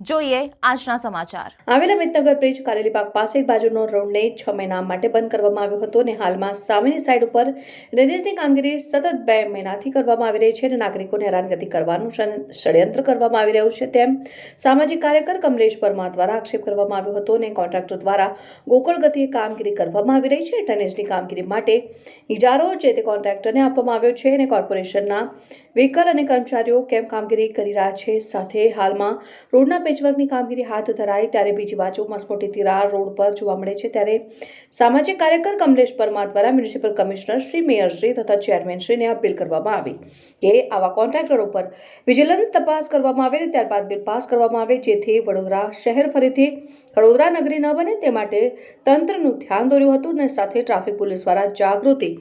જોઈએ આજના સમાચાર. આવેલા મિતનગર બ્રિજ કારેલી પાક પાસે એક બાજુનો રોડને છ મહિના માટે બંધ કરવામાં આવ્યો હતો અને હાલમાં સામેની સાઈડ ઉપર ડ્રેનેજની કામગીરી સતત બે મહિનાથી કરવામાં આવી રહી છે અને નાગરિકોને હેરાનગતિ કરવાનું ષડયંત્ર કરવામાં આવી રહ્યું છે. તેમ સામાજિક કાર્યકર કમલેશ પરમાર દ્વારા આક્ષેપ કરવામાં આવ્યો હતો અને કોન્ટ્રાક્ટર દ્વારા ગોકળ ગતિએ કામગીરી કરવામાં આવી રહી છે. ડ્રેનેજની કામગીરી માટે ઇજારો જે તે કોન્ટ્રાક્ટરને આપવામાં આવ્યો છે અને કોર્પોરેશનના વ્હીકલ અને કર્મચારીઓ કેમ કામગીરી કરી રહ્યા છે? સાથે હાલમાં રોડના પેચવર્કની કામગીરી હાથ ધરાઈ ત્યારે બીજી બાજુ મસમોટી તિરાડ રોડ પર જોવા મળે છે. ત્યારે સામાજિક કાર્યકર કમલેશ પરમાર દ્વારા મ્યુનિસિપલ કમિશનર શ્રી મેયરશ્રી તથા ચેરમેન શ્રીને અપીલ કરવામાં આવી કે આવા કોન્ટ્રાક્ટરો પર વિજિલન્સ તપાસ કરવામાં આવે અને ત્યારબાદ બિલ પાસ કરવામાં આવે, જેથી વડોદરા શહેર ફરીથી વડોદરા નગરી ન બને. તે માટે તંત્રનું ધ્યાન દોર્યું હતું અને સાથે ટ્રાફિક પોલીસ દ્વારા જાગૃતિ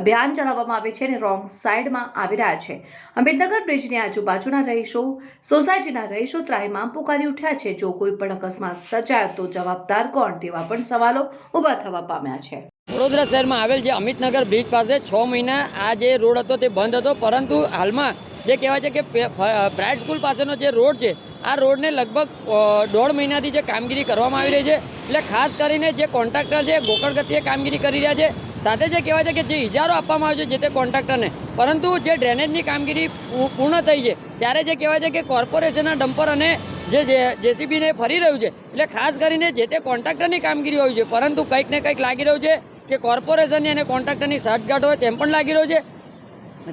અભિયાન ચલાવવામાં આવે છે અને રોંગ સાઈડમાં આવી રહ્યા છે. અમિતનગર બ્રિજની આજુબાજુના રહીશો, સોસાયટીના રહીશો ત્રાહિમામ પુકારી ઉઠ્યા છે. જો કોઈ પણ અકસ્માત સર્જાયો તો જવાબદાર કોણ તેવા પણ સવાલો ઊભા થવા પામ્યા છે. વડોદરા શહેરમાં આવેલ જે અમિતનગર બ્રિજ પાસે છ મહિના આ જે રોડ હતો તે બંધ હતો. પરંતુ હાલમાં જે કહેવાય છે કે બ્રાઇડ સ્કૂલ પાસેનો જે રોડ છે, આ રોડને લગભગ દોઢ મહિનાથી જે કામગીરી કરવામાં આવી રહી છે. એટલે ખાસ કરીને જે કોન્ટ્રાક્ટર છે, ગોકળગતિએ કામગીરી કરી રહ્યા છે. સાથે જે કહેવાય છે કે જે ઇજારો આપવામાં આવ્યો છે, જે તે કોન્ટ્રાક્ટરને. પરંતુ જે ડ્રેનેજની કામગીરી પૂર્ણ થઈ છે, ત્યારે જે કહેવાય છે કે કોર્પોરેશનના ડમ્પર અને જે જેસીબીને ફરી રહ્યું છે, એટલે ખાસ કરીને જે તે કોન્ટ્રાક્ટરની કામગીરી હોય છે, પરંતુ કંઈક ને કંઈક લાગી રહ્યું છે કે કોર્પોરેશનની અને કોન્ટ્રાક્ટરની સાઠગાંઠ હોય તેમ પણ લાગી રહ્યું છે.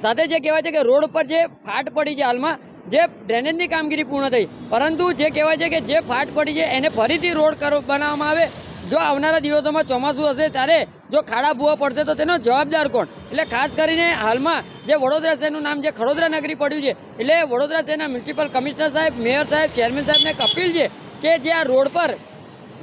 સાથે જે કહેવાય છે કે રોડ પર જે ફાટ પડી છે હાલમાં, જે ડ્રેનેજની કામગીરી પૂર્ણ થઈ, પરંતુ જે કહેવાય છે કે જે ફાટ પડી છે, એને ફરીથી રોડ બનાવવામાં આવે જો આવનારા દિવસોમાં ચોમાસું હશે ત્યારે જો ખાડા ભૂવા પડશે તો તેનો જવાબદાર કોણ? એટલે ખાસ કરીને હાલમાં જે વડોદરા શહેરનું નામ જે ખડોદરા નગરી પડ્યું છે, એટલે વડોદરા શહેરના મ્યુનિસિપલ કમિશનર સાહેબ, મેયર સાહેબ, ચેરમેન સાહેબને એક અપીલ છે કે જે આ રોડ પર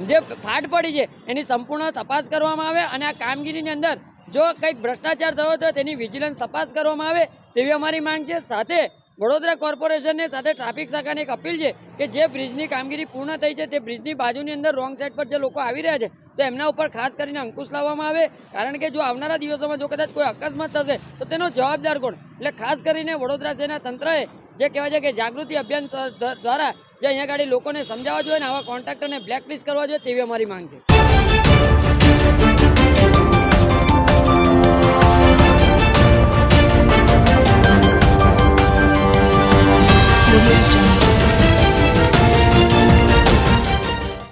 જે ફાટ પડી છે, એની સંપૂર્ણ તપાસ કરવામાં આવે અને આ કામગીરીની અંદર જો કંઈક ભ્રષ્ટાચાર થયો તો તેની વિજિલન્સ તપાસ કરવામાં આવે તેવી અમારી માંગ છે. સાથે વડોદરા કોર્પોરેશનને સાથે ટ્રાફિક શાખાને એક અપીલ છે કે જે બ્રિજની કામગીરી પૂર્ણ થઈ છે તે બ્રિજની બાજુની અંદર રોંગ સાઈડ પર જે લોકો આવી રહ્યા છે, તો એમના ઉપર ખાસ કરીને અંકુશ લાવવામાં આવે. કારણ કે જો આવનારા દિવસોમાં જો કદાચ કોઈ અકસ્માત થશે, તો તેનો જવાબદાર કોણ? એટલે ખાસ કરીને વડોદરા શહેરના તંત્રએ જે કહેવાય છે કે જાગૃતિ અભિયાન દ્વારા જે અહીંયા ગાડી લોકોને સમજાવવા જોઈએ અને આવા કોન્ટ્રાક્ટરને બ્લેકલિસ્ટ કરવા જોઈએ, તેવી અમારી માંગ છે. Global